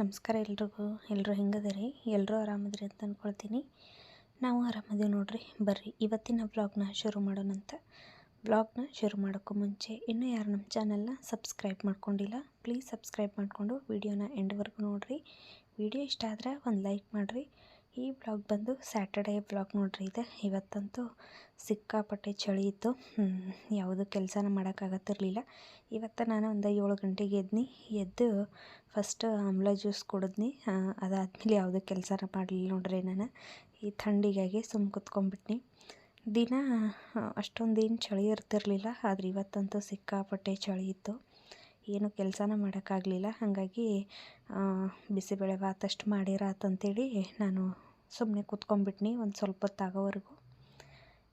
ನಮಸ್ಕಾರ ಎಲ್ರಿಗೂ ಎಲ್ಲರೂ ಹೆಂಗದಿರಿ? ಎಲ್ಲರೂ ಆರಾಮದ್ರಿ ಅಂತ ಅಂದ್ಕೊಳ್ತೀನಿ ನಾವು ಆರಾಮದೀವಿ ನೋಡ್ರಿ, ಬರ್ರಿ ಇವತ್ತಿನ ಬ್ಲಾಗ್ನ ಶುರು ಮಾಡೋಣಂತ ಬ್ಲಾಗ್ನ ಶುರು ಮಾಡೋಕ್ಕೂ ಮುಂಚೆ ಇನ್ನೂ ಯಾರು ನಮ್ಮ ಚಾನಲ್ನ ಸಬ್ಸ್ಕ್ರೈಬ್ ಮಾಡ್ಕೊಂಡಿಲ್ಲ, ಪ್ಲೀಸ್ ಸಬ್ಸ್ಕ್ರೈಬ್ ಮಾಡಿಕೊಂಡು ವೀಡಿಯೋನ ಎಂಡ್ವರೆಗೂ ನೋಡಿರಿ. ವಿಡಿಯೋ ಇಷ್ಟ ಆದರೆ ಒಂದು ಲೈಕ್ ಮಾಡಿರಿ ಈ ಬ್ಲಾಗ್ ಬಂದು ಸ್ಯಾಟರ್ಡೇ ಬ್ಲಾಗ್ ನೋಡ್ರಿ ಇದೆ. ಇವತ್ತಂತೂ ಸಿಕ್ಕಾಪಟ್ಟೆ ಚಳಿ ಇತ್ತು. ಯಾವುದು ಕೆಲಸನ ಮಾಡೋಕ್ಕಾಗತ್ತಿರಲಿಲ್ಲ. ಇವತ್ತು ನಾನು ಒಂದು ಏಳು ಗಂಟೆಗೆ ಎದ್ನಿ. ಎದ್ದು ಫಸ್ಟ್ ಆಮ್ಲ ಜ್ಯೂಸ್ ಕುಡಿದ್ನಿ. ಅದಾದಮೇಲೆ ಯಾವುದೂ ಕೆಲಸನ ಮಾಡಲಿಲ್ಲ ನೋಡ್ರಿ ನಾನು. ಈ ಥಂಡಿಗಾಗಿ ಸುಮ್ಮ ಕುತ್ಕೊಂಡ್ಬಿಟ್ನಿ. ದಿನ ಅಷ್ಟೊಂದೇನು ಚಳಿ ಇರ್ತಿರಲಿಲ್ಲ, ಆದರೆ ಇವತ್ತಂತೂ ಸಿಕ್ಕಾಪಟ್ಟೆ ಚಳಿ ಇತ್ತು. ಏನು ಕೆಲಸನ ಮಾಡೋಕ್ಕಾಗಲಿಲ್ಲ. ಹಾಗಾಗಿ ಬಿಸಿಬೇಳೆ ಭಾತ್ ಅಷ್ಟು ಮಾಡಿರಾತಂತೇಳಿ ನಾನು ಸುಮ್ಮನೆ ಕೂತ್ಕೊಂಡ್ಬಿಟ್ನಿ ಒಂದು ಸ್ವಲ್ಪ ಹೊತ್ತು ಆಗೋವರೆಗೂ.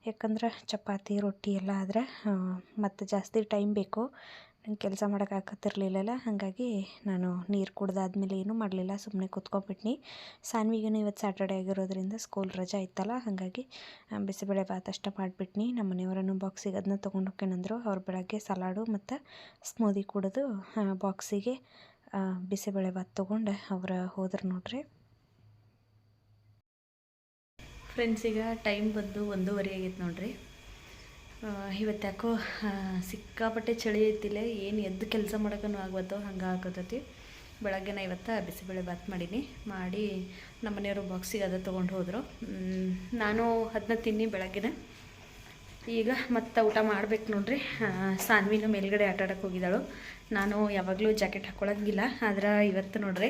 ಯಾಕಂದ್ರೆ ಚಪಾತಿ, ರೊಟ್ಟಿ ಎಲ್ಲ ಆದರೆ ಮತ್ತು ಜಾಸ್ತಿ ಟೈಮ್ ಬೇಕು. ನಂಗೆ ಕೆಲಸ ಮಾಡೋಕ್ಕಾಗತ್ತಿರ್ಲಿಲ್ಲಲ್ಲ ಹಾಗಾಗಿ ನಾನು ನೀರು ಕುಡ್ದಾದ್ಮೇಲೆ ಏನೂ ಮಾಡಲಿಲ್ಲ ಸುಮ್ಮನೆ ಕೂತ್ಕೊಂಡ್ಬಿಟ್ನಿ ಸಾನ್ವಿಗೂ ಇವತ್ತು ಸ್ಯಾಟರ್ಡೇ ಆಗಿರೋದ್ರಿಂದ ಸ್ಕೂಲ್ ರಜೆ ಇತ್ತಲ್ಲ, ಹಾಗಾಗಿ ಬಿಸಿಬೇಳೆ ಭಾತ್ ಅಷ್ಟೇ ಮಾಡಿಬಿಟ್ನಿ. ನಮ್ಮ ಮನೆಯವರನ್ನು ಬಾಕ್ಸಿಗೆ ಅದನ್ನ ತೊಗೊಂಡು ಹೋಗ್ಕೊಂಡಂದ್ರು ಅವ್ರು ಬೆಳಗ್ಗೆ ಸಲಾಡು ಮತ್ತು ಸ್ಮೂದಿ ಕುಡಿದು ಬಾಕ್ಸಿಗೆ ಬಿಸಿಬೇಳೆ ಭಾತ್ ತೊಗೊಂಡು ಅವ್ರು ಹೋದ್ರು ನೋಡ್ರಿ. ಫ್ರೆಂಡ್ಸ್ ಈಗ ಟೈಮ್ ಬಂದು ಒಂದೂವರೆ ಆಗೈತೆ ನೋಡ್ರಿ. ಇವತ್ತು ಯಾಕೋ ಸಿಕ್ಕಾಪಟ್ಟೆ ಚಳಿ ಐತಿಲ್ಲ ಏನು ಎದ್ದು ಕೆಲಸ ಮಾಡೋಕ್ಕೂ ಆಗ್ಬೋದು ಹಂಗೆ ಹಾಕೋತೈತಿ ಬೆಳಗ್ಗೆ ನಾ ಇವತ್ತು ಬಿಸಿಬೇಳೆ ಬಾತ್ ಮಾಡೀನಿ. ಮಾಡಿ ನಮ್ಮ ಮನೆಯವರು ಬಾಕ್ಸಿಗೆ ಅದ ತೊಗೊಂಡು ಹೋದರು. ನಾನು ಅದನ್ನ ತಿನ್ನಿ ಬೆಳಗ್ಗೆನೆ. ಈಗ ಮತ್ತೆ ಊಟ ಮಾಡ್ಬೇಕು ನೋಡ್ರಿ. ಸಾನ್ವಿನ ಮೇಲ್ಗಡೆ ಆಟಾಡಕ್ಕೆ ಹೋಗಿದ್ದಾಳು. ನಾನು ಯಾವಾಗಲೂ ಜಾಕೆಟ್ ಹಾಕ್ಕೊಳಂಗಿಲ್ಲ ಆದ್ರೆ ಇವತ್ತು ನೋಡ್ರಿ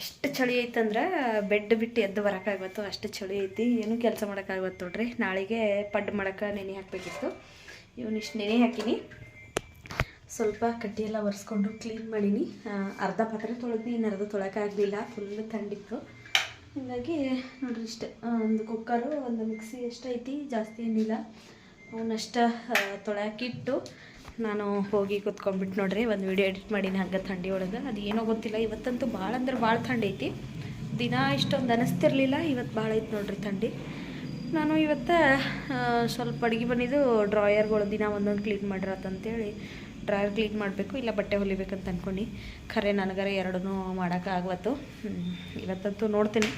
ಎಷ್ಟು ಚಳಿ ಐತಂದ್ರೆ ಬೆಡ್ ಬಿಟ್ಟು ಎದ್ದು ಬರೋಕ್ಕಾಗತ್ತು ಅಷ್ಟು ಚಳಿ ಐತಿ. ಏನೂ ಕೆಲಸ ಮಾಡೋಕ್ಕಾಗತ್ತು ನೋಡ್ರಿ. ನಾಳೆಗೆ ಪಡ್ ಮಾಡೋಕೆ ನೆನೆ ಹಾಕಬೇಕಿತ್ತು. ಇವನಿಷ್ಟು ನೆನೆ ಹಾಕಿನಿ. ಸ್ವಲ್ಪ ಕಟ್ಟಿಯೆಲ್ಲ ಒರೆಸ್ಕೊಂಡು ಕ್ಲೀನ್ ಮಾಡೀನಿ. ಅರ್ಧ ಪಾತ್ರೆ ತೊಳೆದ್ನಿ ಇನ್ನು ಅರ್ಧ ತೊಳಕಾಗಲಿಲ್ಲ ಫುಲ್ ತಂಡಿತ್ತು. ಹಾಗಾಗಿ ನೋಡ್ರಿ ಇಷ್ಟು. ಒಂದು ಕುಕ್ಕರು, ಒಂದು ಮಿಕ್ಸಿ ಎಷ್ಟೈತಿ ಜಾಸ್ತಿ ಏನಿಲ್ಲ. ಅವನಷ್ಟ ತೊಳ್ಯಾಕಿಟ್ಟು ನಾನು ಹೋಗಿ ಕುತ್ಕೊಂಡ್ಬಿಟ್ಟು ನೋಡ್ರಿ, ಒಂದು ವಿಡಿಯೋ ಎಡಿಟ್ ಮಾಡೀನಿ ಹಂಗೆ ಥಂಡಿ ಒಳಗೆ. ಅದು ಏನೋ ಗೊತ್ತಿಲ್ಲ, ಇವತ್ತಂತೂ ಭಾಳ ಅಂದ್ರೆ ಭಾಳ ಥಂಡಿ ಐತಿ. ದಿನ ಇಷ್ಟೊಂದು ಅನಿಸ್ತಿರ್ಲಿಲ್ಲ, ಇವತ್ತು ಭಾಳ ಐತಿ ನೋಡ್ರಿ ಥಂಡಿ. ನಾನು ಇವತ್ತು ಸ್ವಲ್ಪ ಅಡುಗೆ ಬಂದಿದ್ದು ಡ್ರಾಯರ್ಗಳು ದಿನ ಒಂದೊಂದು ಕ್ಲೀನ್ ಮಾಡಿರತ್ತಂತೇಳಿ ಡ್ರಾಯರ್ ಕ್ಲೀನ್ ಮಾಡಬೇಕು, ಇಲ್ಲ ಬಟ್ಟೆ ಹೊಲಿಬೇಕಂತ ಅಂದ್ಕೊಂಡು ಖರೆ ನನಗರ ಎರಡೂ ಮಾಡೋಕ್ಕಾಗ್ವತ್ತು ಇವತ್ತಂತೂ ನೋಡ್ತೀನಿ.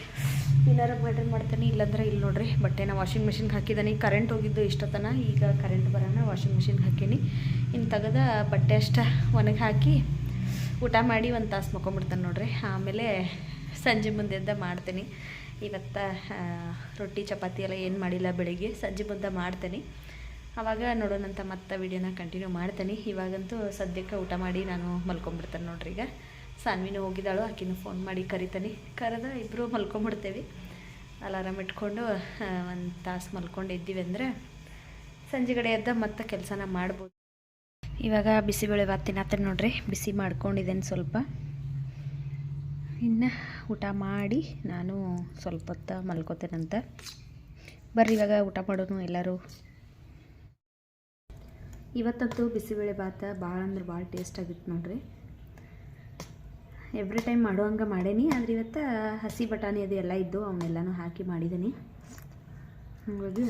ಏನಾರ ಮರ್ಡರ್ ಮಾಡ್ತಾನೆ, ಇಲ್ಲಾಂದ್ರೆ ಇಲ್ಲಿ ನೋಡ್ರಿ. ಬಟ್ಟೆನ ವಾಷಿಂಗ್ ಮಿಷಿನ್ಗೆ ಹಾಕಿದ್ದಾನೆ ಕರೆಂಟ್ ಹೋಗಿದ್ದು ಇಷ್ಟೊತ್ತನ ಈಗ ಕರೆಂಟ್ ಬರೋಣ ವಾಷಿಂಗ್ ಮಿಷಿನ್ಗೆ ಹಾಕೀನಿ. ಇನ್ನು ತೆಗೆದ ಬಟ್ಟೆ ಅಷ್ಟ ಒಣಗಿ ಹಾಕಿ ಊಟ ಮಾಡಿ ಒಂದು ತಾಸು ಮಕ್ಕೊಂಬಿಡ್ತಾನೆ ನೋಡ್ರಿ. ಆಮೇಲೆ ಸಂಜೆ ಮುಂದೆದ್ದ ಮಾಡ್ತೀನಿ. ಇವತ್ತು ರೊಟ್ಟಿ, ಚಪಾತಿ ಎಲ್ಲ ಏನು ಮಾಡಿಲ್ಲ ಬೆಳಿಗ್ಗೆ. ಸಂಜೆ ಮುಂದೆ ಮಾಡ್ತೀನಿ. ಆವಾಗ ನೋಡೋಣಂತ ಮತ್ತೆ ವೀಡಿಯೋನ ಕಂಟಿನ್ಯೂ ಮಾಡ್ತೀನಿ. ಇವಾಗಂತೂ ಸದ್ಯಕ್ಕೆ ಊಟ ಮಾಡಿ ನಾನು ಮಲ್ಕೊಂಬಿಡ್ತೇನೆ ನೋಡ್ರಿ ಈಗ. ಸಾನ್ವಿನೂ ಹೋಗಿದ್ದಾಳು ಆಕಿನೂ ಫೋನ್ ಮಾಡಿ ಕರಿತಾನೆ. ಕರೆದ ಇಬ್ಬರು ಮಲ್ಕೊಂಬಿಡ್ತೇವೆ ಅಲಾರಾಮ್ ಇಟ್ಕೊಂಡು ಒಂದು ತಾಸು ಮಲ್ಕೊಂಡು ಇದ್ದೀವಿ ಅಂದರೆ ಸಂಜೆಗಡೆ ಎದ್ದ ಮತ್ತೆ ಕೆಲಸನ ಮಾಡ್ಬೋದು. ಇವಾಗ ಬಿಸಿಬೇಳೆ ಭಾತ್ ತಿನ್ನತ್ತೇನೆ ನೋಡ್ರಿ, ಬಿಸಿ ಮಾಡ್ಕೊಂಡಿದ್ದೇನೆ ಸ್ವಲ್ಪ. ಇನ್ನು ಊಟ ಮಾಡಿ ನಾನು ಸ್ವಲ್ಪ ಹೊತ್ತ ಮಲ್ಕೋತೇನಂತ. ಬರ್ರಿ, ಇವಾಗ ಊಟ ಮಾಡೋನು ಎಲ್ಲರೂ. ಇವತ್ತಂತೂ ಬಿಸಿಬೇಳೆ ಭಾತ ಭಾಳ ಅಂದ್ರೆ ಭಾಳ ಟೇಸ್ಟ್ ಆಗಿತ್ತು ನೋಡ್ರಿ. ಎವ್ರಿ ಟೈಮ್ ಮಾಡುವಂಗೆ ಮಾಡೇನಿ, ಆದರೆ ಇವತ್ತು ಹಸಿ ಬಟಾಣಿ ಅದು ಎಲ್ಲ ಇದ್ದು ಅವನ್ನೆಲ್ಲನೂ ಹಾಕಿ ಮಾಡಿದ್ದೀನಿ ಹಾಗಾಗಿ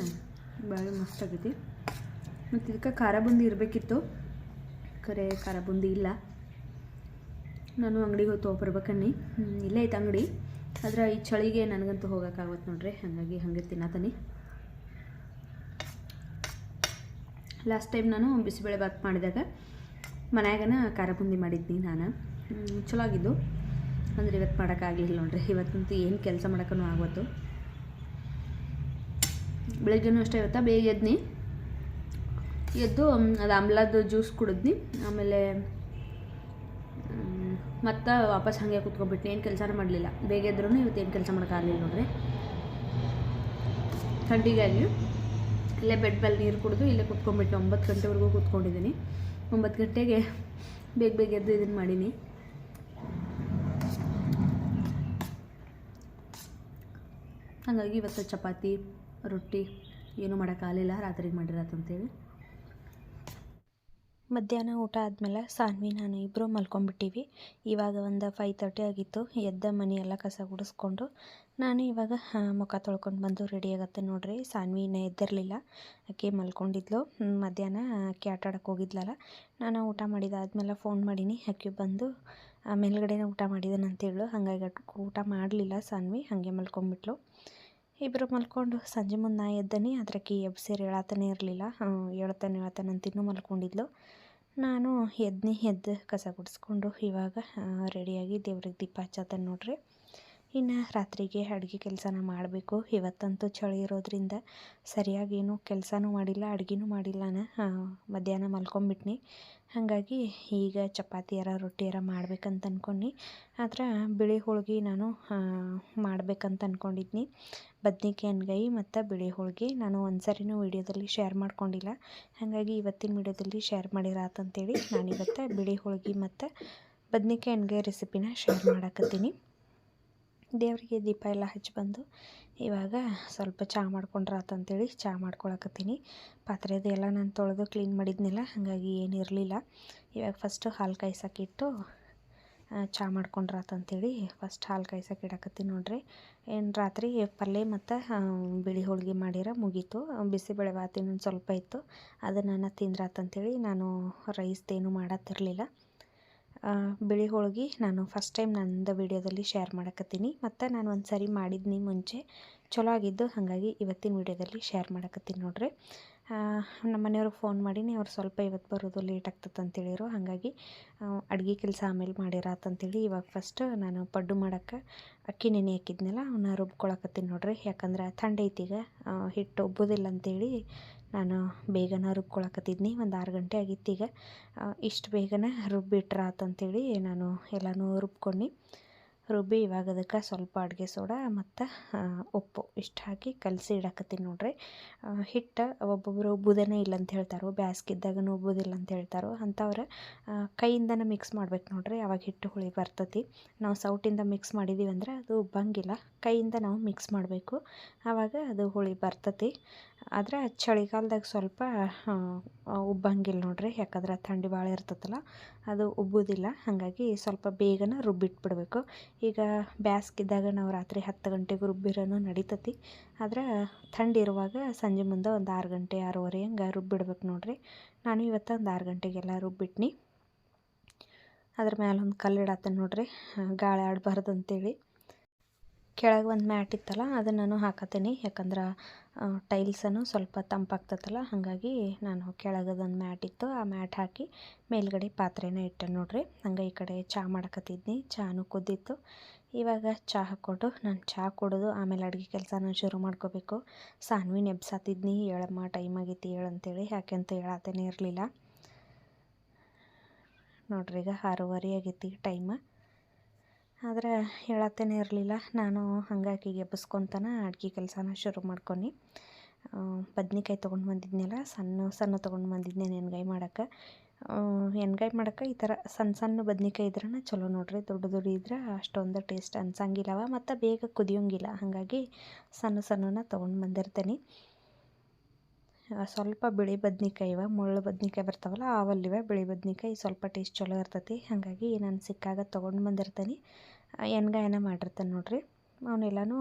ಭಾಳ ಮಸ್ತ್ ಆಗೈತಿ. ಮತ್ತು ಇದಕ್ಕೆ ಖಾರ ಬುಂದಿ ಇರಬೇಕಿತ್ತು. ಕರೆ ಖಾರ ಬುಂದಿ ಇಲ್ಲ. ನಾನು ಅಂಗಡಿಗೆ ಹೋಗಿ ತೊಗೊಬರ್ಬೇಕನ್ನಿ ಇಲ್ಲೇ ಐತೆ ಅಂಗಡಿ. ಆದ್ರೆ ಈ ಚಳಿಗೆ ನನಗಂತೂ ಹೋಗೋಕ್ಕಾಗತ್ತೆ ನೋಡ್ರಿ, ಹಾಗಾಗಿ ಹಾಗೆ ತಿನ್ನತಾನೆ. ಲಾಸ್ಟ್ ಟೈಮ್ ನಾನು ಬಿಸಿಬೇಳೆ ಬಾತ್ ಮಾಡಿದಾಗ ಮನ್ಯಾಗನ ಖಾರ ಬುಂದಿ ಮಾಡಿದ್ನಿ ನಾನು. ಚಲೋ ಆಗಿದ್ದು ಅಂದ್ರೆ ಇವತ್ತು ಮಾಡೋಕ್ಕಾಗಲಿಲ್ಲ ನೋಡ್ರಿ. ಇವತ್ತಂತೂ ಏನು ಕೆಲಸ ಮಾಡೋಕ್ಕೂ ಆಗೋತು ಬೆಳಗ್ಗೆನೂ ಅಷ್ಟೇ ಇವತ್ತಾ? ಬೇಗ ಎದ್ನಿ. ಎದ್ದು ಅದು ಅಂಬ್ಲದ ಜ್ಯೂಸ್ ಕುಡಿದ್ನಿ. ಆಮೇಲೆ ಮತ್ತೆ ವಾಪಸ್ ಹಾಗೆ ಕುತ್ಕೊಬಿಟ್ಟು ಏನು ಕೆಲಸನೂ ಮಾಡಲಿಲ್ಲ. ಬೇಗ ಎದ್ರೂ ಇವತ್ತು ಏನು ಕೆಲಸ ಮಾಡೋಕ್ಕಾಗಲಿಲ್ಲ ನೋಡ್ರಿ. ಥಂಡಿಗಾಗಿ ಇಲ್ಲೇ ಬೆಡ್ ಮೇಲೆ ನೀರು ಕುಡಿದು ಇಲ್ಲೇ ಕುತ್ಕೊಂಡ್ಬಿಟ್ಟು ಒಂಬತ್ತು ಗಂಟೆವರೆಗೂ ಕೂತ್ಕೊಂಡಿದ್ದೀನಿ. ಒಂಬತ್ತು ಗಂಟೆಗೆ ಬೇಗ ಬೇಗ ಎದ್ದು ಇದನ್ನು ಮಾಡೀನಿ. ಹಾಗಾಗಿ ಇವತ್ತು ಚಪಾತಿ, ರೊಟ್ಟಿ ಏನೂ ಮಾಡೋಕ್ಕಾಗಲಿಲ್ಲ ರಾತ್ರಿಗೆ ಮಾಡಿರತ್ತಂತೇಳಿ ಮಧ್ಯಾಹ್ನ ಊಟ ಆದಮೇಲೆ ಸಾನ್ವಿ, ನಾನು ಇಬ್ಬರು ಮಲ್ಕೊಂಡ್ಬಿಟ್ಟಿವಿ. ಇವಾಗ ಒಂದು ಫೈವ್ ತರ್ಟಿ ಆಗಿತ್ತು. ಎದ್ದ ಮನೆಯೆಲ್ಲ ಕಸ ಗುಡಿಸ್ಕೊಂಡು ನಾನು ಇವಾಗ ಮುಖ ತೊಳ್ಕೊಂಡು ಬಂದು ರೆಡಿ ಆಗತ್ತೆ ನೋಡ್ರಿ. ಸಾನ್ವಿ ಇನ್ನೂ ಎದ್ದಿರಲಿಲ್ಲ. ಆಕೆ ಮಲ್ಕೊಂಡಿದ್ಲು. ಮಧ್ಯಾಹ್ನ ಆಕೆ ಆಟ ಆಡೋಕೆ ಹೋಗಿದ್ಲಲ್ಲ. ನಾನು ಊಟ ಮಾಡಿದಾದ್ಮೇಲೆ ಫೋನ್ ಮಾಡೀನಿ. ಆಕೆ ಬಂದು ಮೇಲ್ಗಡೆನೇ ಊಟ ಮಾಡಿದ್ದಾನೆ ಅಂತೇಳು ಹಾಗಾಗಿ ಊಟ ಮಾಡಲಿಲ್ಲ ಸಾನ್ವಿ, ಹಾಗೆ ಮಲ್ಕೊಂಡ್ಬಿಟ್ಲು ಇಬ್ಬರು ಮಲ್ಕೊಂಡು ಸಂಜೆ ಮುಂದೆ ನಾ ಎದ್ದನಿ ಅದಕ್ಕೆ ಎಬ್ಸೇರಿ ಹೇಳತ್ತಾನೆ ಇರಲಿಲ್ಲ. ಹೇಳ್ತಾನೆ ಹೇಳ್ತಾನೆ ಅಂತ ಇನ್ನೂ ಮಲ್ಕೊಂಡಿದ್ಲು. ನಾನು ಎದ್ನಿ ಎದ್ದು ಕಸ ಗುಡಿಸ್ಕೊಂಡು ಇವಾಗ ರೆಡಿಯಾಗಿ ದೇವ್ರಿಗೆ ದೀಪ ಹಚ್ಚತ್ತಾನೆ ನೋಡ್ರಿ. ಇನ್ನು ರಾತ್ರಿಗೆ ಅಡುಗೆ ಕೆಲಸನ ಮಾಡಬೇಕು. ಇವತ್ತಂತೂ ಚಳಿ ಇರೋದ್ರಿಂದ ಸರಿಯಾಗಿ ಏನು ಕೆಲಸನೂ ಮಾಡಿಲ್ಲ, ಅಡುಗೆನೂ ಮಾಡಿಲ್ಲ ನಾನು ಮಧ್ಯಾಹ್ನ ಮಲ್ಕೊಂಬಿಟ್ನಿ. ಹಾಗಾಗಿ ಈಗ ಚಪಾತಿಯಾರ, ರೊಟ್ಟಿಯಾರ ಮಾಡ್ಬೇಕಂತ ಅಂದ್ಕೊಂಡು ಆದ್ರೆ ಬಿಳಿ ಹೋಳಿಗೆ ನಾನು ಮಾಡ್ಬೇಕಂತ ಅಂದ್ಕೊಂಡಿದ್ನಿ ಬದ್ನಿಕಾಯಿ ಅನ್ಗೈ ಮತ್ತು ಬಿಳಿ ಹೋಳಿಗೆ ನಾನು ಒಂದ್ಸರಿನೂ ವೀಡಿಯೋದಲ್ಲಿ ಶೇರ್ ಮಾಡ್ಕೊಂಡಿಲ್ಲ. ಹಾಗಾಗಿ ಇವತ್ತಿನ ವೀಡಿಯೋದಲ್ಲಿ ಶೇರ್ ಮಾಡಿರಾತಂತೇಳಿ ನಾನು ಇವತ್ತು ಬಿಳಿ ಹೋಳಿಗೆ ಮತ್ತು ಬದ್ನಿಕಾಯಿ ಅನ್ಗೈ ರೆಸಿಪಿನ ಶೇರ್ ಮಾಡಾಕತ್ತೀನಿ. ದೇವರಿಗೆ ದೀಪ ಎಲ್ಲ ಹಚ್ಚಿ ಬಂದು ಇವಾಗ ಸ್ವಲ್ಪ ಚಹಾ ಮಾಡ್ಕೊಂಡ್ರಾತಂತೇಳಿ ಚಹಾ ಮಾಡ್ಕೊಳಕತ್ತೀನಿ. ಪಾತ್ರೆದು ಎಲ್ಲ ನಾನು ತೊಳೆದು ಕ್ಲೀನ್ ಮಾಡಿದ್ನಿಲ್ಲ, ಹಾಗಾಗಿ ಏನಿರಲಿಲ್ಲ ಇವಾಗ ಫಸ್ಟು ಹಾಲು ಕಾಯ್ಸೋಕ್ಕಿಟ್ಟು ಚಹಾ ಮಾಡ್ಕೊಂಡ್ರಾತಂತೇಳಿ ಫಸ್ಟ್ ಹಾಲು ಕಾಯ್ಸೋಕೆ ಇಡಕತ್ತೀನಿ ನೋಡ್ರಿ. ಏನು ರಾತ್ರಿ ಪಲ್ಯ ಮತ್ತು ಬಿಳಿ ಹೋಳಿಗೆ ಮಾಡಿರ ಮುಗೀತು. ಬಿಸಿಬೇಳೆ ಭಾತ್ ಸ್ವಲ್ಪ ಇತ್ತು. ಅದನ್ನು ತಿಂದ್ರಾತಂತೇಳಿ ನಾನು ರೈಸ್ದೇನು ಮಾಡತ್ತಿರಲಿಲ್ಲ ಬಿಳಿ ಹೋಳ್ಗೆ ನಾನು ಫಸ್ಟ್ ಟೈಮ್ ನಂದು ವೀಡಿಯೋದಲ್ಲಿ ಶೇರ್ ಮಾಡಕತ್ತೀನಿ. ಮತ್ತು ನಾನು ಒಂದು ಸರಿ ಮಾಡಿದ್ನಿ ಮುಂಚೆ. ಚಲೋ ಆಗಿದ್ದು, ಹಾಗಾಗಿ ಇವತ್ತಿನ ವೀಡಿಯೋದಲ್ಲಿ ಶೇರ್ ಮಾಡಕತ್ತೀನಿ ನೋಡ್ರಿ. ನಮ್ಮ ಮನೆಯವ್ರಿಗೆ ಫೋನ್ ಮಾಡೀನಿ, ಅವ್ರು ಸ್ವಲ್ಪ ಇವತ್ತು ಬರೋದು ಲೇಟ್ ಆಗ್ತದೆ ಅಂತೇಳಿರು ಹಾಗಾಗಿ ಅಡುಗೆ ಕೆಲಸ ಆಮೇಲೆ ಮಾಡಿರಾತಂತೇಳಿ ಇವಾಗ ಫಸ್ಟ್ ನಾನು ಪಡ್ಡು ಮಾಡೋಕ್ಕೆ ಅಕ್ಕಿ ನೆನೆ ಹಾಕಿದ್ನಲ್ಲ ಅವನ್ನ ರುಬ್ಕೊಳಕತ್ತೀನಿ ನೋಡ್ರಿ. ಯಾಕಂದ್ರೆ ಥಂಡೈತಿ ಐತೀಗ ಹಿಟ್ಟು ಒಬ್ಬೋದಿಲ್ಲ ಅಂತೇಳಿ ನಾನು ಬೇಗನೆ ರುಬ್ಕೊಳಕತ್ತಿದ್ನಿ, ಒಂದು ಆರು ಗಂಟೆ ಆಗಿತ್ತು ಈಗ. ಇಷ್ಟು ಬೇಗನೆ ರುಬ್ಬಿಟ್ರಾತಂಥೇಳಿ ನಾನು ಎಲ್ಲನೂ ರುಬ್ಕೊಂಡು ರುಬ್ಬಿ ಇವಾಗ ಅದಕ್ಕೆ ಸ್ವಲ್ಪ ಅಡುಗೆ ಸೋಡಾ ಮತ್ತು ಉಪ್ಪು ಇಷ್ಟು ಹಾಕಿ ಕಲಸಿ ಇಡಕತ್ತೀನಿ ನೋಡ್ರಿ. ಹಿಟ್ಟು ಒಬ್ಬೊಬ್ಬರು ಉಬ್ಬುದೇನೆ ಇಲ್ಲ ಅಂತ ಹೇಳ್ತಾರೋ ಬ್ಯಾಸ್ಗಿದ್ದಾಗನೂ ಉಬ್ಬುದಿಲ್ಲ ಅಂತ ಹೇಳ್ತಾರೋ ಅಂಥವ್ರು ಕೈಯಿಂದನೇ ಮಿಕ್ಸ್ ಮಾಡ್ಬೇಕು ನೋಡ್ರಿ, ಅವಾಗ ಹಿಟ್ಟು ಹುಳಿ ಬರ್ತತಿ. ನಾವು ಸೌಟಿಂದ ಮಿಕ್ಸ್ ಮಾಡಿದ್ದೀವಿ ಅಂದ್ರೆ ಅದು ಉಬ್ಬಂಗಿಲ್ಲ, ಕೈಯಿಂದ ನಾವು ಮಿಕ್ಸ್ ಮಾಡಬೇಕು. ಆವಾಗ ಅದು ಹುಳಿ ಬರ್ತತಿ. ಆದರೆ ಚಳಿಗಾಲದಾಗ ಸ್ವಲ್ಪ ಉಬ್ಬಂಗಿಲ್ಲ ನೋಡ್ರಿ. ಯಾಕಂದ್ರೆ ಥಂಡಿ ಭಾಳ ಇರ್ತೈತಲ್ಲ ಅದು ಉಬ್ಬುದಿಲ್ಲ. ಹಾಗಾಗಿ ಸ್ವಲ್ಪ ಬೇಗನೆ ರುಬ್ಬಿಟ್ಬಿಡ್ಬೇಕು. ಈಗ ಬ್ಯಾಸ್ಗಿದ್ದಾಗ ನಾವು ರಾತ್ರಿ ಹತ್ತು ಗಂಟೆಗೆ ರುಬ್ಬಿರೋನು ನಡೀತತಿ. ಆದ್ರೆ ಥಂಡಿ ಇರುವಾಗ ಸಂಜೆ ಮುಂದೆ ಒಂದು ಆರು ಗಂಟೆ, ಆರೂವರೆ ಹಂಗೆ ರುಬ್ಬಿಡ್ಬೇಕು ನೋಡ್ರಿ. ನಾನು ಇವತ್ತು ಒಂದು ಆರು ಗಂಟೆಗೆಲ್ಲ ರುಬ್ಬಿಟ್ನಿ. ಅದ್ರ ಮೇಲೆ ಒಂದು ಕಲ್ಲು ಇಡತ್ತೇನೆ ನೋಡ್ರಿ. ಗಾಳಿ ಆಡಬಾರ್ದು ಅಂತೇಳಿ ಕೆಳಗೆ ಒಂದು ಮ್ಯಾಟ್ ಇತ್ತಲ್ಲ, ಅದನ್ನು ನಾನು ಹಾಕತ್ತೀನಿ. ಯಾಕಂದ್ರೆ ಟೈಲ್ಸನ್ನು ಸ್ವಲ್ಪ ತಂಪಾಗ್ತದಲ್ಲ ಹಾಗಾಗಿ ನಾನು ಕೆಳಗದೊಂದು ಮ್ಯಾಟ್ ಇತ್ತು. ಆ ಮ್ಯಾಟ್ ಹಾಕಿ ಮೇಲ್ಗಡೆ ಪಾತ್ರೆನ ಇಟ್ಟೆ ನೋಡಿರಿ. ಹಂಗೆ ಈ ಕಡೆ ಚಹಾ ಮಾಡಕತ್ತಿದ್ನಿ. ಚಹಾನು ಕುದ್ದಿತ್ತು. ಇವಾಗ ಚಹಾ ಹಾಕ್ಕೊಂಡು ನಾನು ಚಹಾ ಕುಡಿದು, ಆಮೇಲೆ ಅಡುಗೆ ಕೆಲಸನ ಶುರು ಮಾಡ್ಕೋಬೇಕು. ಸಾನ್ವಿ ನೆಬ್ಸಾತಿದ್ನಿ. ಹೇಳಮ್ಮ ಟೈಮ್ ಆಗೈತಿ ಹೇಳಂತೇಳಿ ಯಾಕೆ ಅಂತ ಹೇಳತ್ತೇನೆ ಇರಲಿಲ್ಲ. ನೋಡ್ರಿ, ಈಗ ಆರೂವರೆ ಆಗೈತಿ ಟೈಮ್ ಆದರೆ ಹೇಳತ್ತೇನೆ ಇರಲಿಲ್ಲ. ನಾನು ಹಂಗಾಗಿ ಎಬ್ಬಿಸ್ಕೊತಾನ ಅಡುಗೆ ಕೆಲಸನ ಶುರು ಮಾಡ್ಕೊಂಡು ಬದ್ನಿಕಾಯಿ ತೊಗೊಂಡು ಬಂದಿದ್ನಲ್ಲ, ಸಣ್ಣ ಸಣ್ಣ ತೊಗೊಂಡು ಬಂದಿದ್ದೆ ಎಣ್ಗಾಯಿ ಮಾಡೋಕ್ಕೆ. ಎಣ್ಗಾಯಿ ಮಾಡೋಕ್ಕೆ ಈ ಥರ ಸಣ್ಣ ಸಣ್ಣ ಬದ್ನಿಕಾಯಿ ಇದ್ರೇ ಚಲೋ ನೋಡ್ರಿ, ದೊಡ್ಡ ದೊಡ್ಡ ಇದ್ರೆ ಅಷ್ಟೊಂದು ಟೇಸ್ಟ್ ಅನ್ಸಂಗಿಲ್ಲವ, ಮತ್ತು ಬೇಗ ಕುದಿಯೋಂಗಿಲ್ಲ. ಹಾಗಾಗಿ ಸಣ್ಣ ಸಣ್ಣನ ತೊಗೊಂಡು ಬಂದಿರ್ತೇನೆ. ಸ್ವಲ್ಪ ಬಿಳಿ ಬದ್ನಿಕಾಯಿವ ಮುಳ್ಳು ಬದ್ನಿಕಾಯಿ ಬರ್ತಾವಲ್ಲ ಅವಲ್ಲಿವೆ ಬಿಳಿ ಬದ್ನಿಕಾಯಿ ಸ್ವಲ್ಪ ಟೇಸ್ಟ್ ಚಲೋ ಇರ್ತೈತಿ. ಹಾಗಾಗಿ ನಾನು ಸಿಕ್ಕಾಗ ತೊಗೊಂಡು ಬಂದಿರ್ತೀನಿ. ಎಣ್ಗಾಯನ್ನ ಮಾಡಿರ್ತಾನೆ ನೋಡಿರಿ. ಅವನ್ನೆಲ್ಲನೂ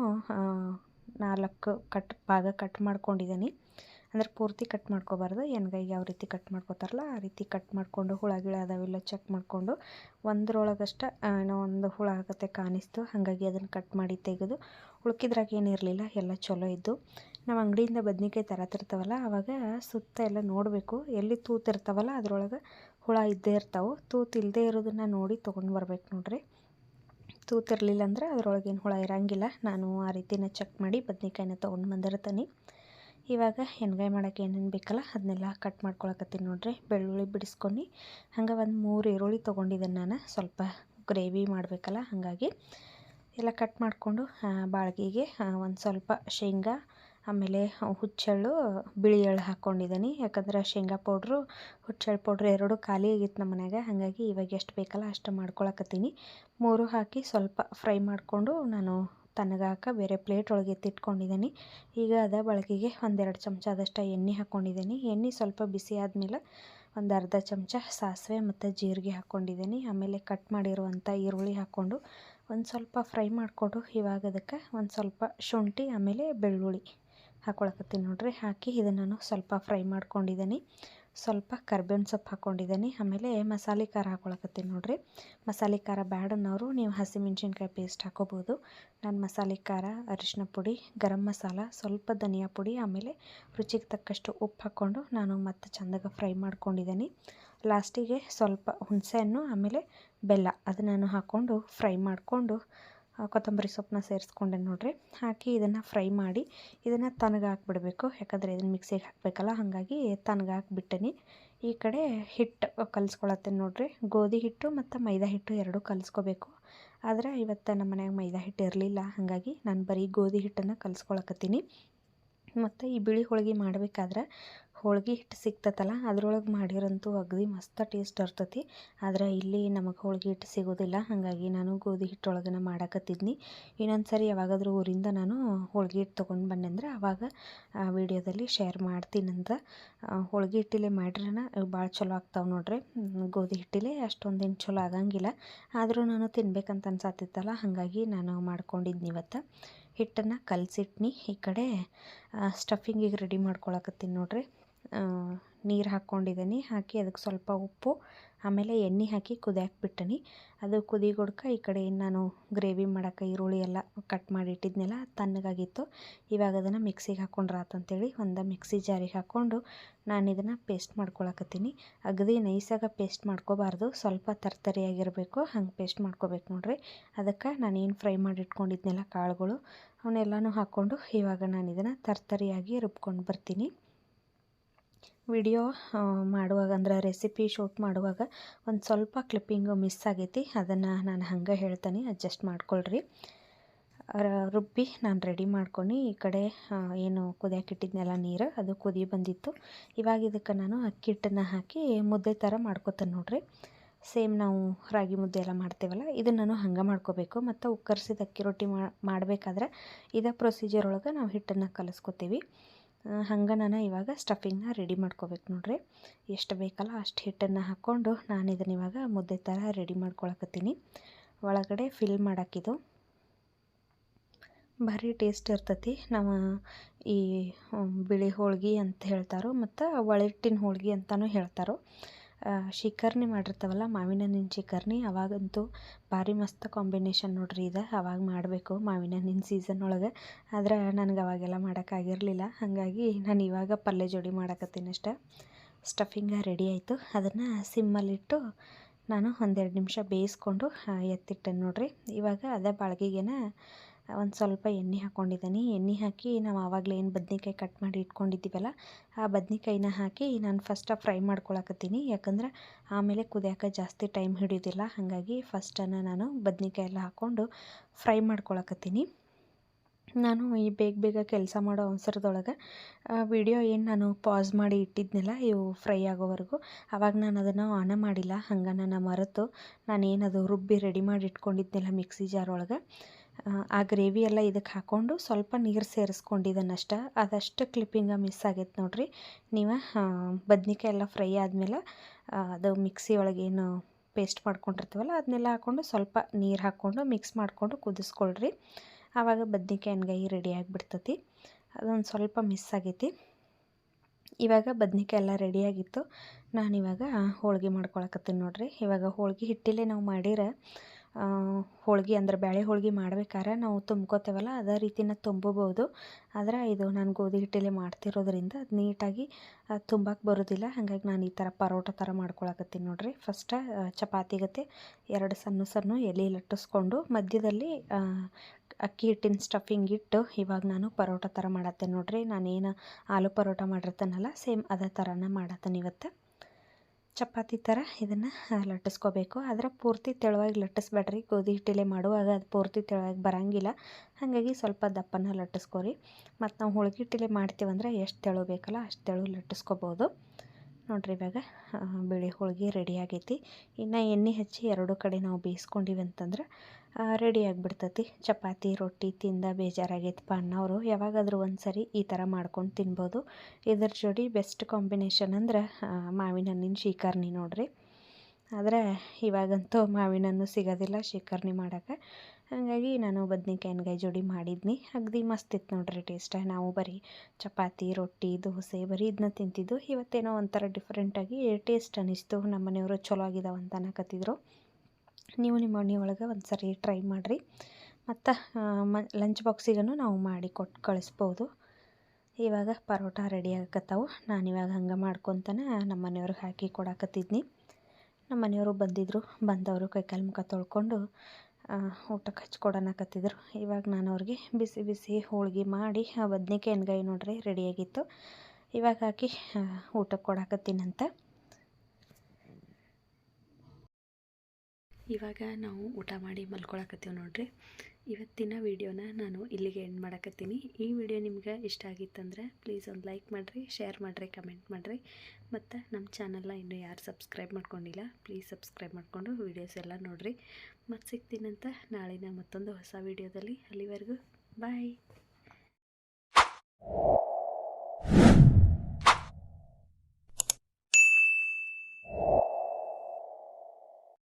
ನಾಲ್ಕು ಕಟ್, ಭಾಗ ಕಟ್ ಮಾಡ್ಕೊಂಡಿದ್ದೀನಿ ಅಂದ್ರೆ ಪೂರ್ತಿ ಕಟ್ ಮಾಡ್ಕೋಬಾರ್ದು. ಎಣ್ಗಾಯಿಗೆ ಯಾವ ರೀತಿ ಕಟ್ ಮಾಡ್ಕೋತಾರಲ್ಲ, ಆ ರೀತಿ ಕಟ್ ಮಾಡಿಕೊಂಡು ಹುಳ ಗಿಳ ಅದಾವೆಲ್ಲ ಚೆಕ್ ಮಾಡಿಕೊಂಡು ಒಂದ್ರೊಳಗಷ್ಟೇ ಏನೋ ಒಂದು ಹುಳ ಆಗುತ್ತೆ ಕಾಣಿಸ್ತು, ಹಾಗಾಗಿ ಅದನ್ನು ಕಟ್ ಮಾಡಿ ತೆಗೆದು ಉಳ್ಕಿದ್ರಾಗ ಏನಿರಲಿಲ್ಲ ಎಲ್ಲ ಚಲೋ ಇದ್ದು. ನಾವು ಅಂಗಡಿಯಿಂದ ಬದ್ನಿಕಾಯಿ ತರತಿರ್ತಾವಲ್ಲ ಆವಾಗ ಸುತ್ತ ಎಲ್ಲ ನೋಡಬೇಕು. ಎಲ್ಲಿ ತೂತಿರ್ತಾವಲ್ಲ, ಅದರೊಳಗೆ ಹುಳ ಇದ್ದೇ ಇರ್ತಾವೆ. ತೂತು ಇಲ್ಲದೇ ಇರೋದನ್ನು ನೋಡಿ ತೊಗೊಂಡು ಬರ್ಬೇಕು ನೋಡ್ರಿ. ತೂತಿರಲಿಲ್ಲ ಅಂದ್ರೆ ಅದ್ರೊಳಗೇನು ಹುಳ ಇರೋಂಗಿಲ್ಲ. ನಾನು ಆ ರೀತಿನ ಚೆಕ್ ಮಾಡಿ ಬದ್ನಿಕಾಯಿನ ತೊಗೊಂಡು ಬಂದಿರ್ತೀನಿ ಇವಾಗ ಎಣ್ಗಾಯಿ ಮಾಡೋಕ್ಕೆ ಏನೇನು ಬೇಕಲ್ಲ ಅದನ್ನೆಲ್ಲ ಕಟ್ ಮಾಡ್ಕೊಳಕತ್ತೀನಿ ನೋಡ್ರಿ. ಬೆಳ್ಳುಳ್ಳಿ ಬಿಡಿಸ್ಕೊಂಡು, ಹಂಗೆ ಒಂದು ಮೂರು ಈರುಳ್ಳಿ ತೊಗೊಂಡಿದ್ದೇನೆ ನಾನು. ಸ್ವಲ್ಪ ಗ್ರೇವಿ ಮಾಡಬೇಕಲ್ಲ ಹಾಗಾಗಿ. ಎಲ್ಲ ಕಟ್ ಮಾಡಿಕೊಂಡು ಬಾಳ್ಗಿಗೆ ಒಂದು ಸ್ವಲ್ಪ ಶೇಂಗಾ ಆಮೇಲೆ ಹುಚ್ಚೆಳ್ಳು ಬಿಳಿ ಎಳ್ಳು ಹಾಕ್ಕೊಂಡಿದ್ದೀನಿ ಯಾಕಂದ್ರೆ ಶೇಂಗಾ ಪೌಡ್ರು, ಹುಚ್ಚೆಳ್ಳು ಪೌಡ್ರು ಎರಡೂ ಖಾಲಿ ಆಗಿತ್ತು ನಮ್ಮ ಮನ್ಯಾಗ. ಹಾಗಾಗಿ ಇವಾಗ ಎಷ್ಟು ಬೇಕಲ್ಲ ಅಷ್ಟು ಮಾಡ್ಕೊಳಕತ್ತೀನಿ. ಮೂರು ಹಾಕಿ ಸ್ವಲ್ಪ ಫ್ರೈ ಮಾಡಿಕೊಂಡು ನಾನು ತನಗಾಕ ಬೇರೆ ಪ್ಲೇಟ್ ಒಳಗೆ ಎತ್ತಿಟ್ಕೊಂಡಿದ್ದೀನಿ ಈಗ ಅದ ಬಳಕೆಗೆ ಒಂದೆರಡು ಚಮಚ ಆದಷ್ಟು ಎಣ್ಣೆ ಹಾಕ್ಕೊಂಡಿದ್ದೀನಿ ಎಣ್ಣೆ ಸ್ವಲ್ಪ ಬಿಸಿ ಆದಮೇಲೆ ಒಂದು ಅರ್ಧ ಚಮಚ ಸಾಸಿವೆ ಮತ್ತು ಜೀರಿಗೆ ಹಾಕ್ಕೊಂಡಿದ್ದೀನಿ ಆಮೇಲೆ ಕಟ್ ಮಾಡಿರುವಂಥ ಈರುಳ್ಳಿ ಹಾಕ್ಕೊಂಡು ಒಂದು ಸ್ವಲ್ಪ ಫ್ರೈ ಮಾಡಿಕೊಂಡು ಇವಾಗ ಅದಕ್ಕೆ ಒಂದು ಸ್ವಲ್ಪ ಶುಂಠಿ, ಆಮೇಲೆ ಬೆಳ್ಳುಳ್ಳಿ. ಹಾಕ್ಕೊಳಕತ್ತೀನಿ ನೋಡ್ರಿ. ಹಾಕಿ ಇದನ್ನು ನಾನು ಸ್ವಲ್ಪ ಫ್ರೈ ಮಾಡ್ಕೊಂಡಿದ್ದೀನಿ ಸ್ವಲ್ಪ ಕರ್ಬೇವಿನ ಸೊಪ್ಪು ಹಾಕ್ಕೊಂಡಿದ್ದೀನಿ ಆಮೇಲೆ ಮಸಾಲೆ ಖಾರ ಹಾಕೊಳಕತ್ತೀನಿ ನೋಡಿರಿ. ಮಸಾಲೆ ಖಾರ ಬ್ಯಾಡ ಅನ್ನೋರು ನೀವು ಹಸಿಮೆಣ್ಸಿನ್ಕಾಯಿ ಪೇಸ್ಟ್ ಹಾಕೋಬೋದು. ನಾನು ಮಸಾಲೆ ಖಾರ ಅರಿಶಿನ ಪುಡಿ, ಗರಂ ಮಸಾಲ, ಸ್ವಲ್ಪ ಧನಿಯಾ ಪುಡಿ, ಆಮೇಲೆ ರುಚಿಗೆ ತಕ್ಕಷ್ಟು ಉಪ್ಪು ಹಾಕ್ಕೊಂಡು ನಾನು ಮತ್ತೆ ಚೆಂದಾಗಿ ಫ್ರೈ ಮಾಡ್ಕೊಂಡಿದ್ದೀನಿ ಲಾಸ್ಟಿಗೆ ಸ್ವಲ್ಪ ಹುಣಸೆಹಣ್ಣು, ಆಮೇಲೆ ಬೆಲ್ಲ. ಅದನ್ನು ಹಾಕ್ಕೊಂಡು ಫ್ರೈ ಮಾಡಿಕೊಂಡು ಕೊತ್ತಂಬರಿ ಸೊಪ್ಪನ್ನ ಸೇರಿಸ್ಕೊಂಡೆ ನೋಡಿರಿ. ಹಾಕಿ ಇದನ್ನು ಫ್ರೈ ಮಾಡಿ ಇದನ್ನು ತನಗೆ ಹಾಕ್ಬಿಡಬೇಕು. ಯಾಕಂದರೆ ಇದನ್ನು ಮಿಕ್ಸಿಗೆ ಹಾಕಬೇಕಲ್ಲ, ಹಾಗಾಗಿ ತನಗೆ ಹಾಕ್ಬಿಟ್ಟೇನಿ. ಈ ಕಡೆ ಹಿಟ್ಟು ಕಲಿಸ್ಕೊಳತ್ತೆ ನೋಡಿರಿ. ಗೋಧಿ ಹಿಟ್ಟು ಮತ್ತು ಮೈದಾ ಹಿಟ್ಟು ಎರಡೂ ಕಲಿಸ್ಕೋಬೇಕು. ಆದರೆ ಇವತ್ತು ನಮ್ಮ ಮನ್ಯಾಗ ಮೈದಾ ಹಿಟ್ಟು ಇರಲಿಲ್ಲ, ಹಾಗಾಗಿ ನಾನು ಬರೀ ಗೋಧಿ ಹಿಟ್ಟನ್ನು ಕಲಿಸ್ಕೊಳಕತ್ತೀನಿ. ಮತ್ತು ಈ ಬಿಳಿ ಹೋಳಿಗೆ ಮಾಡಬೇಕಾದ್ರೆ ಹೋಳ್ಗೆ ಹಿಟ್ಟು ಸಿಗ್ತೈತಲ್ಲ, ಅದ್ರೊಳಗೆ ಮಾಡಿರಂತೂ ಅಗದಿ ಮಸ್ತ ಟೇಸ್ಟ್ ಇರ್ತೈತಿ ಆದ್ರೆ ಇಲ್ಲಿ ನಮಗೆ ಹೋಳ್ಗೆ ಹಿಟ್ಟು ಸಿಗೋದಿಲ್ಲ, ಹಾಗಾಗಿ ನಾನು ಗೋಧಿ ಹಿಟ್ಟೊಳಗನ ಮಾಡಕತ್ತಿದ್ನಿ. ಇನ್ನೊಂದು ಸರಿ ಯಾವಾಗಾದರೂ ಊರಿಂದ ನಾನು ಹೋಳ್ಗೆ ಹಿಟ್ಟು ತೊಗೊಂಡು ಬಂದೆ ಅಂದ್ರೆ ಆವಾಗ ವೀಡಿಯೋದಲ್ಲಿ ಶೇರ್ ಮಾಡ್ತೀನಂತ ಹೋಳ್ಗೆ ಹಿಟ್ಟಿಲೆ ಮಾಡ್ರನ ಭಾಳ ಚಲೋ ಆಗ್ತಾವೆ ನೋಡ್ರಿ. ಗೋಧಿ ಹಿಟ್ಟಿಲೆ ಅಷ್ಟೊಂದೇನು ಚಲೋ ಆಗಂಗಿಲ್ಲ. ಆದರೂ ನಾನು ತಿನ್ಬೇಕಂತ ಅನ್ಸತ್ತಿತ್ತಲ್ಲ ಹಾಗಾಗಿ ನಾನು ಮಾಡ್ಕೊಂಡಿದ್ನಿ ಇವತ್ತು. ಹಿಟ್ಟನ್ನು ಕಲಸಿಟ್ನಿ, ಈ ಕಡೆ ಸ್ಟಫಿಂಗಿಗೆ ರೆಡಿ ಮಾಡ್ಕೊಳಕತ್ತೀನಿ ನೋಡ್ರಿ. ನೀರು ಹಾಕ್ಕೊಂಡಿದ್ದೀನಿ ಹಾಕಿ ಅದಕ್ಕೆ ಸ್ವಲ್ಪ ಉಪ್ಪು, ಆಮೇಲೆ ಎಣ್ಣೆ ಹಾಕಿ ಕುದಿಯಕ್ಕೆ ಬಿಟ್ಟನಿ ಅದು ಕುದಿ ಗುಡ್ಕ ಈ ಕಡೆ ನಾನು ಗ್ರೇವಿ ಮಾಡೋಕೆ ಈರುಳ್ಳಿ ಎಲ್ಲ ಕಟ್ ಮಾಡಿ ಇಟ್ಟಿದ್ನೆಲ್ಲ ತಣ್ಣಗಾಗಿತ್ತು. ಇವಾಗ ಅದನ್ನು ಮಿಕ್ಸಿಗೆ ಹಾಕ್ಕೊಂಡ್ರೆ ಒಂದು ಮಿಕ್ಸಿ ಜಾರಿಗೆ ಹಾಕ್ಕೊಂಡು ನಾನು ಇದನ್ನು ಪೇಸ್ಟ್ ಮಾಡ್ಕೊಳಕತ್ತೀನಿ. ಅಗದಿ ನೈಸಾಗಿ ಪೇಸ್ಟ್ ಮಾಡ್ಕೋಬಾರ್ದು, ಸ್ವಲ್ಪ ತರ್ತರಿಯಾಗಿರಬೇಕು, ಹಂಗೆ ಪೇಸ್ಟ್ ಮಾಡ್ಕೋಬೇಕು ನೋಡ್ರಿ. ಅದಕ್ಕೆ ನಾನು ಏನು ಫ್ರೈ ಮಾಡಿ ಇಟ್ಕೊಂಡಿದ್ನೆಲ್ಲ ಕಾಳುಗಳು ಅವನ್ನೆಲ್ಲನೂ ಹಾಕ್ಕೊಂಡು ಇವಾಗ ನಾನು ಇದನ್ನು ತರ್ತರಿಯಾಗಿ ರುಬ್ಕೊಂಡು ಬರ್ತೀನಿ. ವಿಡಿಯೋ ಮಾಡುವಾಗ, ಅಂದ್ರೆ ರೆಸಿಪಿ ಶೂಟ್ ಮಾಡುವಾಗ ಒಂದು ಸ್ವಲ್ಪ ಕ್ಲಿಪ್ಪಿಂಗು ಮಿಸ್ ಆಗೈತಿ. ಅದನ್ನು ನಾನು ಹಂಗೆ ಹೇಳ್ತೀನಿ. ಅಡ್ಜಸ್ಟ್ ಮಾಡ್ಕೊಳ್ರಿ. ರುಬ್ಬಿ ನಾನು ರೆಡಿ ಮಾಡ್ಕೊಂಡು ಈ ಕಡೆ ಏನು ಕುದಿಯಕ್ಕೆ ಇಟ್ಟಿದ್ನೆಲ್ಲ ನೀರು, ಅದು ಕುದಿ ಬಂದಿತ್ತು. ಇವಾಗ ಇದಕ್ಕೆ ನಾನು ಅಕ್ಕಿ ಹಿಟ್ಟನ್ನು ಹಾಕಿ ಮುದ್ದೆ ಥರ ಮಾಡ್ಕೊತೇನೆ ನೋಡಿರಿ. ಸೇಮ್ ನಾವು ರಾಗಿ ಮುದ್ದೆ ಎಲ್ಲ ಮಾಡ್ತೇವಲ್ಲ ಇದನ್ನು ನಾನು ಹಂಗೆ ಮಾಡ್ಕೋಬೇಕು. ಮತ್ತು ಉಕ್ಕರ್ಸಿದ ಅಕ್ಕಿ ರೊಟ್ಟಿ ಮಾಡಬೇಕಾದ್ರೆ ಇದೇ ಪ್ರೊಸೀಜರ್ ಒಳಗೆ ನಾವು ಹಿಟ್ಟನ್ನು ಕಲಿಸ್ಕೊತೀವಿ. ಹಂಗೆ ನಾನು ಇವಾಗ ಸ್ಟಫಿಂಗ್ನ ರೆಡಿ ಮಾಡ್ಕೋಬೇಕು ನೋಡ್ರಿ. ಎಷ್ಟು ಬೇಕಲ್ಲ ಅಷ್ಟು ಹಿಟ್ಟನ್ನು ಹಾಕ್ಕೊಂಡು ನಾನು ಇದನ್ನ ಇವಾಗ ಮುದ್ದೆ ಥರ ರೆಡಿ ಮಾಡ್ಕೊಳಕತ್ತೀನಿ. ಒಳಗಡೆ ಫಿಲ್ ಮಾಡೋಕ್ಕಿದು ಭಾರಿ ಟೇಸ್ಟ್ ಇರ್ತೈತಿ. ನಾವು ಈ ಬಿಳಿ ಹೋಳ್ಗೆ ಅಂತ ಹೇಳ್ತಾರೋ ಮತ್ತು ಒಳಿಟ್ಟಿನ ಹೋಳ್ಗೆ ಅಂತಲೂ ಹೇಳ್ತಾರೋ. ಶಿಕರ್ನಿ ಮಾಡಿರ್ತಾವಲ್ಲ ಮಾವಿನ ಹಣ್ಣಿನ ಶಿಕರ್ಣಿ ಅವಾಗಂತೂ ಭಾರಿ ಮಸ್ತ್ ಕಾಂಬಿನೇಷನ್ ನೋಡ್ರಿ ಇದು. ಅವಾಗ ಮಾಡಬೇಕು ಮಾವಿನ ಹಣ್ಣಿನ ಸೀಸನ್ ಒಳಗೆ. ಆದ್ರೆ ನನಗೆ ಅವಾಗೆಲ್ಲ ಮಾಡೋಕ್ಕಾಗಿರಲಿಲ್ಲ ಹಾಗಾಗಿ ನಾನು ಇವಾಗ ಪಲ್ಯ ಜೋಡಿ ಮಾಡಕತ್ತೀನಿ ಅಷ್ಟೆ. ಸ್ಟಫಿಂಗ ರೆಡಿ ಆಯಿತು. ಅದನ್ನು ಸಿಮ್ಮಲ್ಲಿಟ್ಟು ನಾನು ಒಂದೆರಡು ನಿಮಿಷ ಬೇಯಿಸ್ಕೊಂಡು ಎತ್ತಿಟ್ಟೆ ನೋಡ್ರಿ. ಇವಾಗ ಅದೇ ಬಾಳ್ಗಿಗೆನ ಒಂದು ಸ್ವಲ್ಪ ಎಣ್ಣೆ ಹಾಕ್ಕೊಂಡಿದ್ದೀನಿ ಎಣ್ಣೆ ಹಾಕಿ ನಾವು ಆವಾಗಲೇ ಏನು ಬದ್ನೆಕಾಯಿ ಕಟ್ ಮಾಡಿ ಇಟ್ಕೊಂಡಿದ್ದೀವಲ್ಲ ಆ ಬದ್ನೆಕಾಯಿನ ಹಾಕಿ ನಾನು ಫಸ್ಟ ಫ್ರೈ ಮಾಡ್ಕೊಳಕತ್ತೀನಿ. ಯಾಕಂದ್ರೆ ಆಮೇಲೆ ಕುದಿಯೋಕೆ ಜಾಸ್ತಿ ಟೈಮ್ ಹಿಡಿಯೋದಿಲ್ಲ ಹಾಗಾಗಿ ಫಸ್ಟನ್ನು ನಾನು ಬದ್ನೆಕಾಯಿ ಎಲ್ಲ ಹಾಕ್ಕೊಂಡು ಫ್ರೈ ಮಾಡ್ಕೊಳಕತ್ತೀನಿ. ನಾನು ಈ ಬೇಗ ಬೇಗ ಕೆಲಸ ಮಾಡೋ ಅವಸರದೊಳಗೆ ವಿಡಿಯೋ ಏನು ನಾನು ಪಾಸ್ ಮಾಡಿ ಇಟ್ಟಿದ್ನಲ್ಲ, ಇವು ಫ್ರೈ ಆಗೋವರೆಗೂ, ಆವಾಗ ನಾನು ಅದನ್ನು ಆನ ಮಾಡಿಲ್ಲ. ಹಂಗೆ ನಾನು ಮರೆತು ನಾನೇನದು ರುಬ್ಬಿ ರೆಡಿ ಮಾಡಿ ಇಟ್ಕೊಂಡಿದ್ನಲ್ಲ ಮಿಕ್ಸಿ ಜಾರ್ ಒಳಗೆ ಆ ಗ್ರೇವಿ ಎಲ್ಲ ಇದಕ್ಕೆ ಹಾಕ್ಕೊಂಡು ಸ್ವಲ್ಪ ನೀರು ಸೇರಿಸ್ಕೊಂಡಿದ್ದಾನಷ್ಟ ಅದಷ್ಟು ಕ್ಲಿಪ್ಪಿಂಗ ಮಿಸ್ ಆಗೈತೆ ನೋಡಿರಿ. ನೀವು ಬದ್ನಿಕಾಯಿ ಎಲ್ಲ ಫ್ರೈ ಆದಮೇಲೆ ಅದು ಮಿಕ್ಸಿ ಒಳಗೆ ಏನು ಪೇಸ್ಟ್ ಮಾಡ್ಕೊಂಡಿರ್ತೀವಲ್ಲ, ಅದನ್ನೆಲ್ಲ ಹಾಕ್ಕೊಂಡು ಸ್ವಲ್ಪ ನೀರು ಹಾಕ್ಕೊಂಡು ಮಿಕ್ಸ್ ಮಾಡಿಕೊಂಡು ಕುದಿಸ್ಕೊಳ್ರಿ. ಆವಾಗ ಬದ್ನಿಕಾಯಿ ಎಣ್ಗಾಯಿ ರೆಡಿ ಆಗಿಬಿಡ್ತತಿ. ಅದೊಂದು ಸ್ವಲ್ಪ ಮಿಸ್ ಆಗೈತಿ. ಇವಾಗ ಬದ್ನಿಕಾಯಿ ಎಲ್ಲ ರೆಡಿಯಾಗಿತ್ತು ನಾನಿವಾಗ ಹೋಳಿಗೆ ಮಾಡ್ಕೊಳಕತ್ತೀನಿ ನೋಡಿರಿ. ಇವಾಗ ಹೋಳಿಗೆ ಹಿಟ್ಟಿಲೆ ನಾವು ಮಾಡಿರ ಹೋಳ್ಗೆ ಅಂದ್ರೆ ಬೇಳೆ ಹೋಳ್ಗೆ ಮಾಡ್ಬೇಕಾದ್ರೆ ನಾವು ತುಂಬ್ಕೋತೇವಲ್ಲ, ಅದೇ ರೀತಿನ ತುಂಬಬೋದು. ಆದರೆ ಇದು ನಾನು ಗೋಧಿ ಹಿಟ್ಟಲ್ಲಿ ಮಾಡ್ತಿರೋದ್ರಿಂದ ಅದು ನೀಟಾಗಿ ತುಂಬಕ್ಕೆ ಬರೋದಿಲ್ಲ. ಹಾಗಾಗಿ ನಾನು ಈ ಥರ ಪರೋಟ ಥರ ಮಾಡ್ಕೊಳಕತ್ತೀನಿ ನೋಡಿರಿ. ಫಸ್ಟ ಚಪಾತಿ ಗತೆ ಎರಡು ಸಣ್ಣ ಸಣ್ಣ ಎಲೆ ಲಟ್ಟಿಸ್ಕೊಂಡು ಮಧ್ಯದಲ್ಲಿ ಅಕ್ಕಿ ಹಿಟ್ಟಿನ ಸ್ಟಫಿಂಗ್ ಇಟ್ಟು ಇವಾಗ ನಾನು ಪರೋಟ ಥರ ಮಾಡತ್ತೆ ನೋಡಿರಿ. ನಾನೇನು ಆಲೂ ಪರೋಟ ಮಾಡಿರ್ತಾನಲ್ಲ ಸೇಮ್ ಅದೇ ಥರನೇ ಮಾಡತ್ತೇನೆ ಇವತ್ತು. ಚಪಾತಿ ಥರ ಇದನ್ನು ಲಟ್ಟಿಸ್ಕೋಬೇಕು. ಆದರೆ ಪೂರ್ತಿ ತೆಳುವಾಗಿ ಲಟ್ಟಿಸ್ಬೇಡ್ರಿ. ಗೋಧಿ ಹಿಟ್ಟಿಲೆ ಮಾಡುವಾಗ ಅದು ಪೂರ್ತಿ ತೆಳುವಾಗಿ ಬರೋಂಗಿಲ್ಲ. ಹಾಗಾಗಿ ಸ್ವಲ್ಪ ದಪ್ಪನ ಲಟ್ಟಿಸ್ಕೊರಿ. ಮತ್ತು ನಾವು ಹೋಳ್ಗೆ ಹಿಟ್ಟಿಲೆ ಮಾಡ್ತೀವಂದ್ರೆ ಎಷ್ಟು ತೆಳು ಬೇಕಲ್ಲ ಅಷ್ಟು ತೆಳು ಲಟ್ಟಿಸ್ಕೋಬೋದು. ನೋಡಿರಿ ಇವಾಗ ಬಿಳಿ ಹೋಳ್ಗೆ ರೆಡಿ ಆಗೈತಿ. ಇನ್ನು ಎಣ್ಣೆ ಹಚ್ಚಿ ಎರಡು ಕಡೆ ನಾವು ಬೇಯಿಸ್ಕೊಂಡಿವಿ ಅಂತಂದ್ರೆ ರೆಡಿ ಆಗಿಬಿಡ್ತತಿ. ಚಪಾತಿ, ರೊಟ್ಟಿ ತಿಂದ ಬೇಜಾರಾಗೈತಪ್ಪ ಅನ್ನೋರು ಯಾವಾಗಾದರೂ ಒಂದು ಸರಿ ಈ ಥರ ಮಾಡ್ಕೊಂಡು ತಿನ್ಬೋದು. ಇದ್ರ ಜೋಡಿ ಬೆಸ್ಟ್ ಕಾಂಬಿನೇಷನ್ ಅಂದ್ರೆ ಮಾವಿನ ಹಣ್ಣಿನ ಶೀಕರ್ಣಿ ನೋಡಿರಿ. ಆದರೆ ಇವಾಗಂತೂ ಮಾವಿನ ಹಣ್ಣು ಸಿಗೋದಿಲ್ಲ ಶೀಕರ್ಣಿ ಮಾಡೋಕ್ಕೆ ಹಾಗಾಗಿ ನಾನು ಬದ್ನೆಕಾಯಿ ಜೋಡಿ ಮಾಡಿದ್ನಿ. ಅಗ್ದಿ ಮಸ್ತ್ ಇತ್ತು ನೋಡ್ರಿ ಟೇಸ್ಟ್ ನಾವು ಬರೀ ಚಪಾತಿ, ರೊಟ್ಟಿ, ದೋಸೆ, ಬರೀ ಇದನ್ನ ತಿಂತಿದ್ದು. ಇವತ್ತೇನೋ ಒಂಥರ ಡಿಫ್ರೆಂಟಾಗಿ ಟೇಸ್ಟ್ ಅನ್ನಿಸ್ತು. ನಮ್ಮ ಮನೆಯವರು ಚಲೋ ಆಗಿದಾವೆ ಅಂತ ಅನ್ನಕತ್ತಿದ್ರು ನೀವು ನಿಮ್ಮ ಮನೆ ಒಳಗೆ ಒಂದು ಸರಿ ಟ್ರೈ ಮಾಡಿರಿ. ಮತ್ತು ಮ ಲಂಚ್ ಬಾಕ್ಸಿಗೂ ನಾವು ಮಾಡಿ ಕೊಟ್ಟು ಕಳಿಸ್ಬೋದು. ಇವಾಗ ಪರೋಟ ರೆಡಿ ಆಗಕತ್ತಾವು. ನಾನು ಇವಾಗ ಹಂಗೆ ಮಾಡ್ಕೊತಾನೆ ನಮ್ಮ ಮನೆಯವ್ರಿಗೆ ಹಾಕಿ ಕೊಡಾಕತ್ತಿದ್ನಿ. ನಮ್ಮ ಮನೆಯವರು ಬಂದಿದ್ದರು ಬಂದವರು ಕೈಕಾಲು ಮುಖ ತೊಳ್ಕೊಂಡು ಊಟಕ್ಕೆ ಹಚ್ಕೊಡೋಣಕತ್ತಿದ್ರು ಇವಾಗ ನಾನು ಅವ್ರಿಗೆ ಬಿಸಿ ಬಿಸಿ ಹೋಳ್ಗೆ ಮಾಡಿ, ಆ ಬದ್ನಿಕಾಯಿ ಎಣ್ಗಾಯಿ ನೋಡ್ರಿ ರೆಡಿಯಾಗಿತ್ತು ಇವಾಗ ಹಾಕಿ ಊಟಕ್ಕೆ ಕೊಡಾಕತ್ತೀನಂತ. ಇವಾಗ ನಾವು ಊಟ ಮಾಡಿ ಮಲ್ಕೊಳಕತ್ತೀವಿ ನೋಡ್ರಿ. ಇವತ್ತಿನ ವಿಡಿಯೋನ ನಾನು ಇಲ್ಲಿಗೆ ಎಂಡ್ ಮಾಡಕತ್ತೀನಿ. ಈ ವಿಡಿಯೋ ನಿಮ್ಗೆ ಇಷ್ಟ ಆಗಿತ್ತಂದ್ರೆ ಪ್ಲೀಸ್ ಒಂದು ಲೈಕ್ ಮಾಡಿರಿ ಶೇರ್ ಮಾಡಿರಿ ಕಮೆಂಟ್ ಮಾಡಿರಿ. ಮತ್ತು ನಮ್ಮ ಚಾನಲ್ನ ಇನ್ನೂ ಯಾರು ಸಬ್ಸ್ಕ್ರೈಬ್ ಮಾಡ್ಕೊಂಡಿಲ್ಲ ಪ್ಲೀಸ್ ಸಬ್ಸ್ಕ್ರೈಬ್ ಮಾಡಿಕೊಂಡು ವೀಡಿಯೋಸ್ ಎಲ್ಲ ನೋಡಿರಿ. ಮತ್ತು ನಾಳೆ ನಾಳಿನ ಮತ್ತೊಂದು ಹೊಸ ವಿಡಿಯೋದಲ್ಲಿ ಅಲ್ಲಿವರೆಗೂ ಬಾಯ್